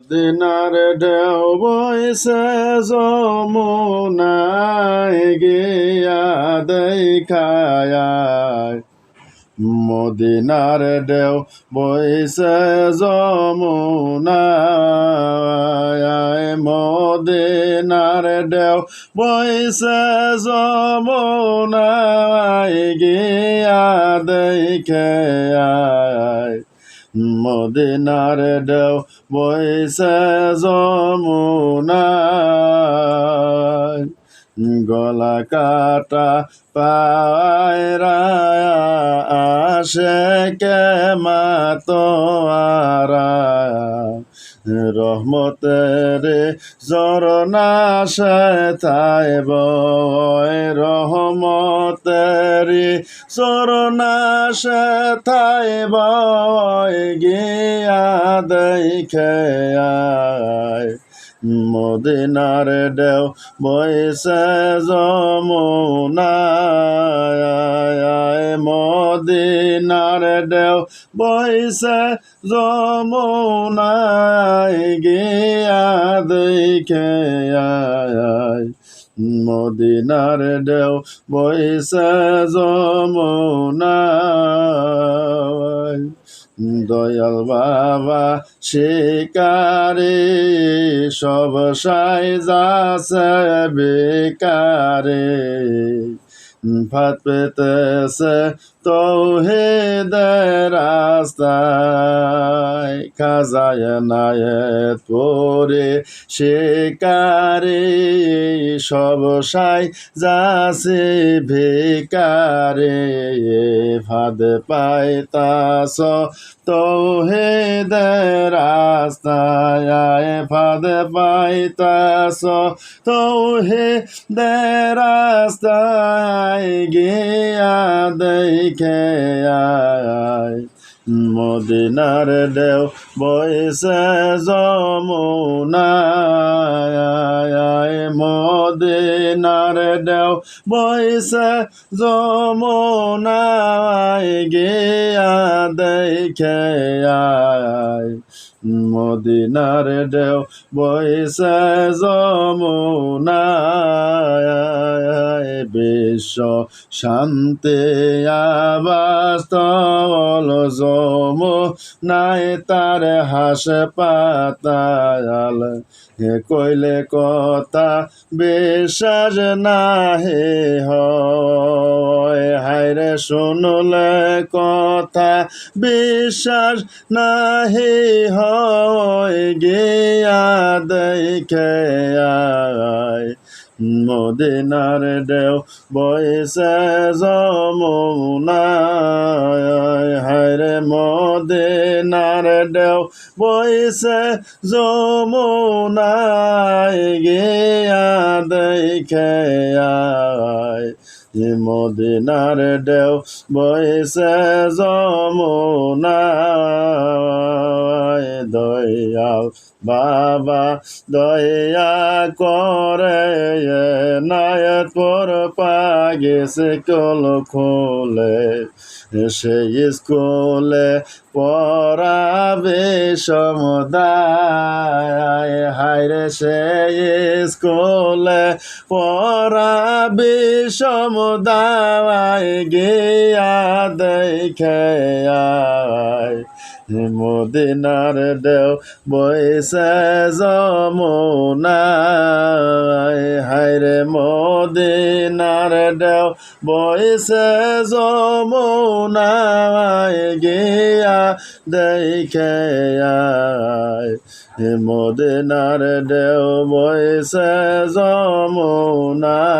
দিনার ঢেউ বইছে যমুনায় গিয়া দেখায় মদিনার ঢেউ বইছে যমুনায় মদিনার ঢেউ বইছে যমুনায় গিয়া দেখে আয় মদিনার ঢেউ বইছে যমুনায় গলা কাটা পায়রা আসে কে মাতোয়ারা রহমতের জরনা সে তাই বয় রহমতের জরনা সে তাই বয় গিয়া দেখে মদিনার ঢেউ বইছে যমুনায়। মদিনার ঢেউ বইছে যমুনায় গিয়া দেখে আয়। মদিনার ঢেউ বইছে যমুনায়। দয়াল বাবা শিকারে, সব সাই যাচ্ছে বেকারে। ফাত পেতেছে তৌহিদের রাস্তায় খাজায় নায়ত পরে শিকারে সব সাই যাচ্ছে ভিকারে ফাদ পাইতাস তৌহিদের রাস্তায় ফাদ পাইতাস তৌহিদের রাস্তায় গিয়া দেখে আয়। মদিনার ঢেউ বইছে যমুনায়। মদিনার ঢেউ বইছে যমুনায় গিয়া দেখে আয়। মদিনার ঢেউ বইছে যমুনায়। বিশ্ব শান্তি আবাস্তল যম নাই তার হাস পাতাল হে কইলে কথা বিশ্বাস নাহে হয়। হায়রে শুনলে কথা বিশ্বাস নাহি হয়। গিয়া দেখে আয়। মদিনার বইছে যমুনায় হায়রে মদিনার ঢেউ বইছে যমুনায় গিয়া দেখে আয়। মদিনার ঢেউ বইছে যমুনায়, দয়াল বাবা দয়া করে নায়ত পর পাগেছে কল খোলে সেই স্কুলে পড়াবে সমুদায়। হায়রে সেই স্কুলে পড়াবে সমদায়, গিয়া দেখে আয়। মদিনার ঢেউ বইছে যমুনায়। হায়রে মদিনার ঢেউ বইছে যমুনায় গিয়া দেখে আয়। মদিনার ঢেউ বইছে যমুনায়।